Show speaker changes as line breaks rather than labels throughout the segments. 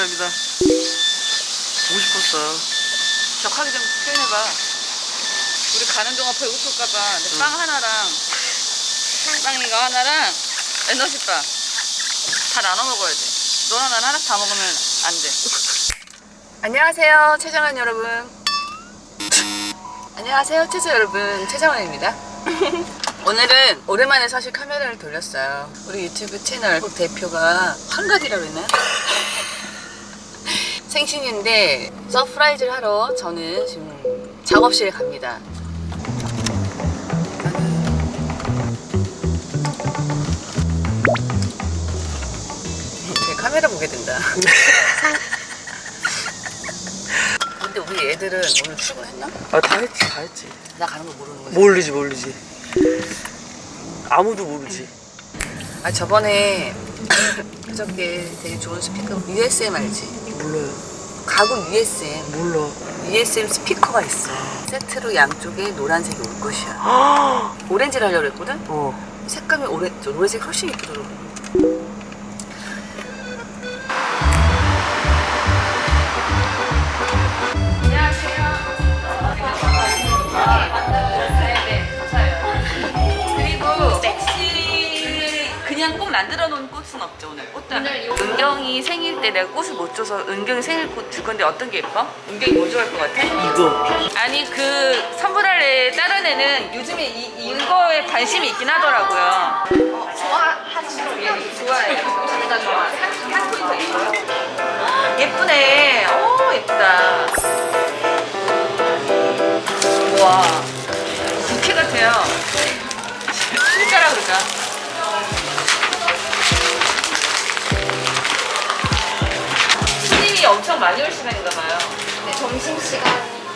감사합니다. 보고 싶었어요.
격하게 좀 표현해봐. 우리 가는 동안 배고플까봐 근데 빵 하나랑 빵 이거 하나랑 에너지바 다 나눠 먹어야 돼. 너나 나나 하나 다 먹으면 안 돼. 안녕하세요, 최정환 여러분. 안녕하세요, 최저 여러분. 최정환입니다. 오늘은 오랜만에 사실 카메라를 돌렸어요. 우리 유튜브 채널 대표가 한가지라고 했나요? 생신인데 서프라이즈를 하러 저는 지금 작업실에 갑니다. 제 카메라 보게 된다. 근데 우리 애들은 오늘 출근했나?
아, 다 했지, 다 했지.
나 가는 거 모르는 거지.
모르지, 모르지. 아무도 모르지.
아 저번에 그저께 되게 좋은 스피커 USM 알지?
몰라요.
가구 USM
몰라.
USM 스피커가 있어. 세트로 양쪽에 노란색이 올 것이야.
아,
오렌지를 하려고 그랬거든?
어.
색감이 오렌, 저 노란색이 훨씬 예쁘더라고. 그리고 섹시 그냥 꽃 만들어 놓은 꽃 은 없죠 오늘 꽃다발 은경이 생일 때 내가 꽃을 못 줘서 은경이 생일 꽃 줄 건데 어떤 게 예뻐? 은경이 뭐 좋아할 것 같아?
이거.
아니 그 선물할 애 다른 애는 요즘에 이, 이거에 관심이 있긴 하더라고요 엄청 많이 올 시간인가 봐요.
네, 점심시간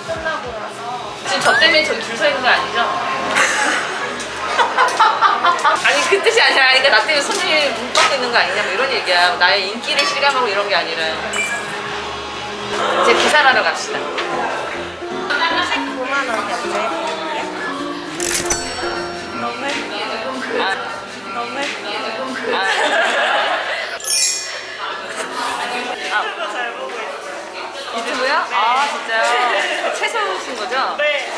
끝나고 나서.
지금 저 때문에 저기 줄 서 있는 거 아니죠? 아니 그 뜻이 아니라 그러니까 나 때문에 손님이 문 닫고 있는 거 아니냐 뭐 이런 얘기야. 나의 인기를 실감하고 이런 게 아니라. 이제 계산하러 갑시다 아 진짜요? 채소신 거죠?
네.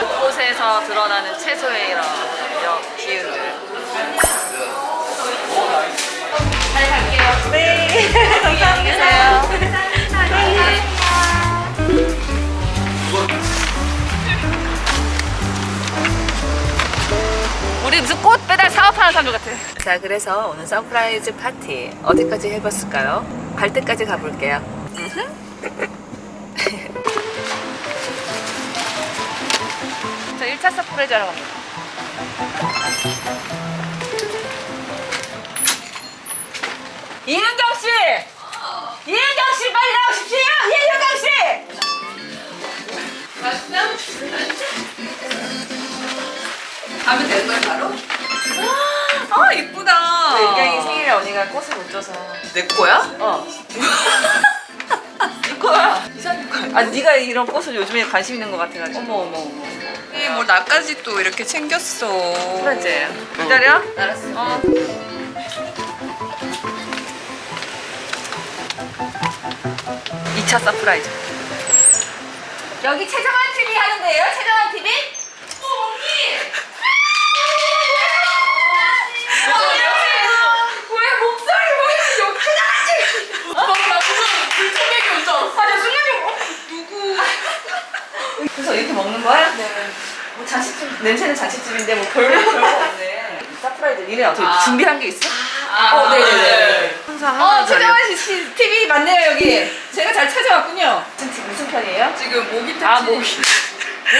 곳곳에서 드러나는 채소의 이런 역, 기운들 잘 갈게요
네.
안녕히 계세요
감사합니다.
우리 무슨 꽃 배달 사업하는 사람들 같아. 자, 그래서 오늘 서프라이즈 파티 어디까지 해봤을까요? 갈 때까지 가볼게요. 저 1차 서프라이즈 하러 갑니다. 이은경 씨! 이은경 씨 빨리 나오십시오! 이은경 씨! 하면 되는 거야 바로? 아 이쁘다. 은경이 생일에 언니가 꽃을 못 줘서. 내 거야? 어. 네 거야. 이사님 거야. 아 네가 이런 꽃을 요즘에 관심 있는 것 같아가지고. 어머 어머 어머.
이뭐 나까지 또 이렇게 챙겼어.
그렇지. 기다려. 알았어. 어. 이차 서프라이즈. 여기 최정환 TV 하는데요? 최정환 TV? 어, 언니! 왜 목소리 왜 이렇게 나지? 어, 나 무슨 불청객이 온줄 알았어. 아니, 순간이 어? 누구? 그래서 이렇게 먹는 거야? 네. 뭐 잔치집, 냄새는 잔치집인데 뭐 별거 별거 없네. 서프라이즈, 니네 어떻게 준비한 게 있어? 어, 네네네. 항상 어, 최정환 씨 TV 맞네요, 여기. 제가 잘 찾아왔군요. 무슨, 무슨 편이에요?
지금 모기 택시.
아, 모기.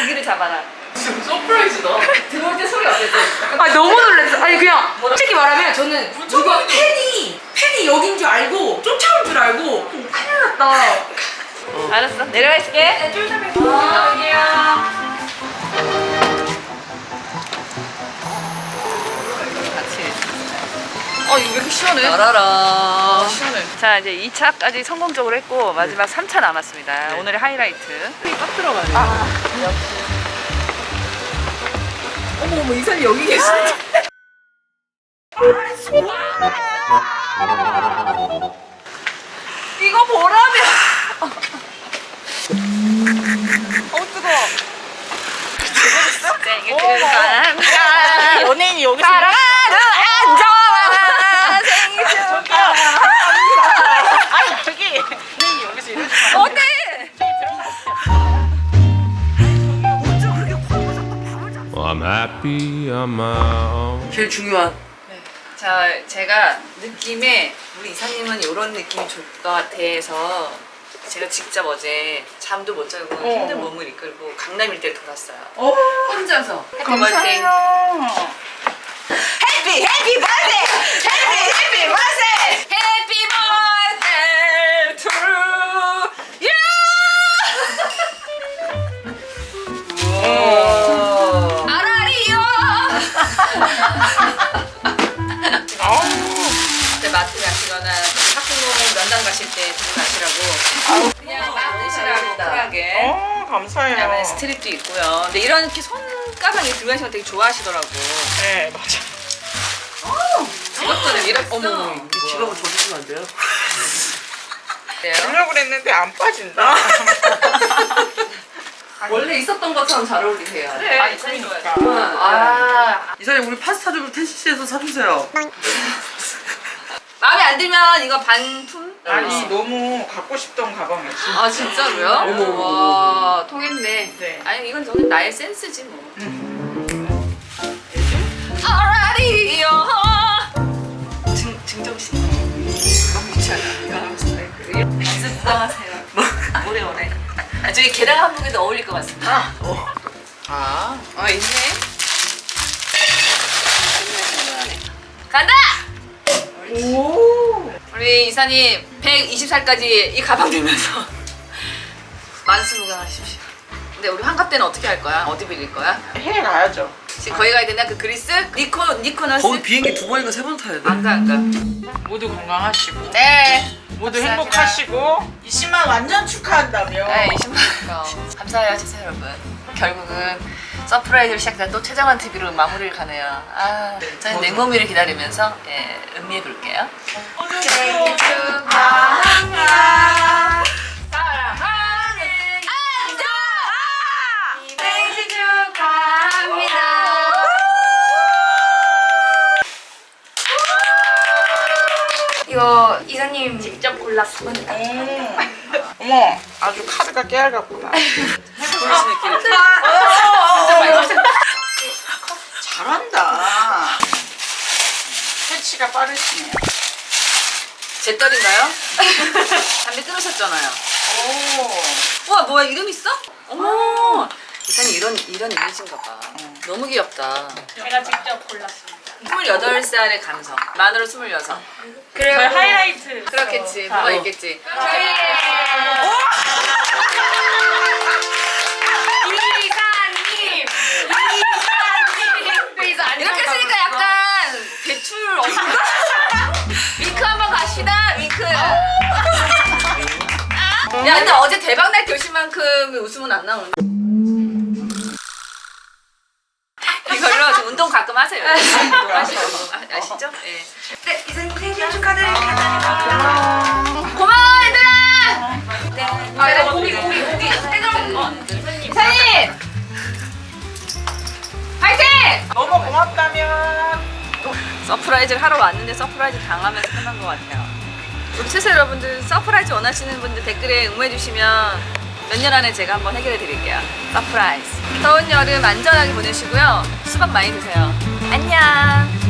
모기를 잡아라.
지금 서프라이즈다.
들어올 때 소리 어땠어?
아 너무 놀랐어. 아니 그냥
솔직히 말하면 저는 누가 팬이 팬이 여긴 줄 알고 쫓아올 줄 알고 큰일 났다.
알았어. 내려가 있을게. 네, 좀 이따 뵐게요. 어. 같이. 어, 이거 왜 이렇게 시원해?
알아라. 시원해.
자, 이제 2차까지 성공적으로 했고, 마지막 3차 남았습니다. 오늘의 하이라이트.
딱 들어가네.
어머 어머 이 사람이 여기 계시.
이거 보라며. 생일 축하합니다.
연예인이 여기서
사랑하는 안정아 생일 축하합니다.
아니 저기 연예인이 여기서 이러지 마.
어때?
Well, I'm happy on my own.
제일 중요한
자, 제가 느낌에 우리 이사님은 이런 느낌이 좋을 것 같아서 제가 직접 어제 잠도 못 자고 힘든 몸을 이끌고 강남 일대를 돌았어요.
어,
혼자서. 해피 버스데이.
감사해요.
해피 해피 버스데이. 해피 해피 버스데이. 해피 버스데이 투 유. 아라리요. 그때 마트 가시거나 학부모 면담 가실 때 들고 가시
감사해요.
그다음에 스트립도 있고요. 근데 이런 이렇게 손가방에 들고 가시는 거 되게 좋아하시더라고.
네 맞아.
이것들은 이렇게 어머
이 지갑을 더 주시면 안 돼요?
주려고 그랬는데 안 빠진다.
원래 있었던 것처럼 잘 어울리세요.
그래,
아, 이사님
그러니까.
좋아요 아.
이사님 우리 파스타 좀 텐시스에서 사주세요
마음에 안 들면 이거 반품?
아니 너무 갖고 싶던 가방이야. 진짜.
아 진짜로요?
어머.
와 통했네
네.
아니 이건 저는 나의 센스지 뭐 아라리요 증, 증정씨 너무 귀찮아 연습당하세요 오래오래 나중에 계란 한복에도 어울릴 것 같습니다
아.
어 있네 간다!
오.
우리 이사님 120살까지 이 가방 들면서 만수무강하십시오. 근데 우리 환갑 때는 어떻게 할 거야? 어디 빌릴 거야?
해 가야죠.
지금 거기 가야 되나? 그 그리스? 니코 니코너스?
거기 비행기 두 번인가 세 번 타야 돼
안 가, 안 가.
모두 건강하시고
네.
모두
감사합니다.
행복하시고 20만 완전 축하한다며.
네, 20만 원. 감사해요, 진짜 여러분. 결국은 서프라이즈를 시작한 또 최정환 TV로 마무리를 가네요. 아, 저는 냉모미를 기다리면서 예, 음미해 볼게요. 생일 축하합니다. 사랑하는 안정아! 생일 축하합니다.
이거 이사님 직접 골랐습니다.
음. 어머 아주 카드가 깨알 같구나.
보이시는 느낌.
잘한다. 캐치가 빠르시네요.
제 딸인가요? 담배 끊으셨잖아요.
오.
우와 뭐야 이름 있어? 어머 이사님 이런 이런 이미지인가 봐 너무 귀엽다
제가 직접 골랐습니다.
28살의 감성 만으로 26
그래요.
저희 하이라이트.
그렇겠지 뭐가 있겠지
이사님,
야 근데 어제 대박날 결심만큼 웃음은 안 나오는데 이걸로 좀 운동 가끔 하세요 운동하시고 아, 아시죠? 네.
네, 이사님 생일 축하드립니다.
고마워 얘들아
네.
아, 나 고기 고기 고기 사장님 파이팅!
너무 고맙다면.
서프라이즈를 하러 왔는데 서프라이즈 당하면서 끝난 것 같아요. 채세 여러분들 서프라이즈 원하시는 분들 댓글에 응모해 주시면 몇 년 안에 제가 한번 해결해 드릴게요. 서프라이즈. 더운 여름 안전하게 보내시고요. 수박 많이 드세요. 안녕.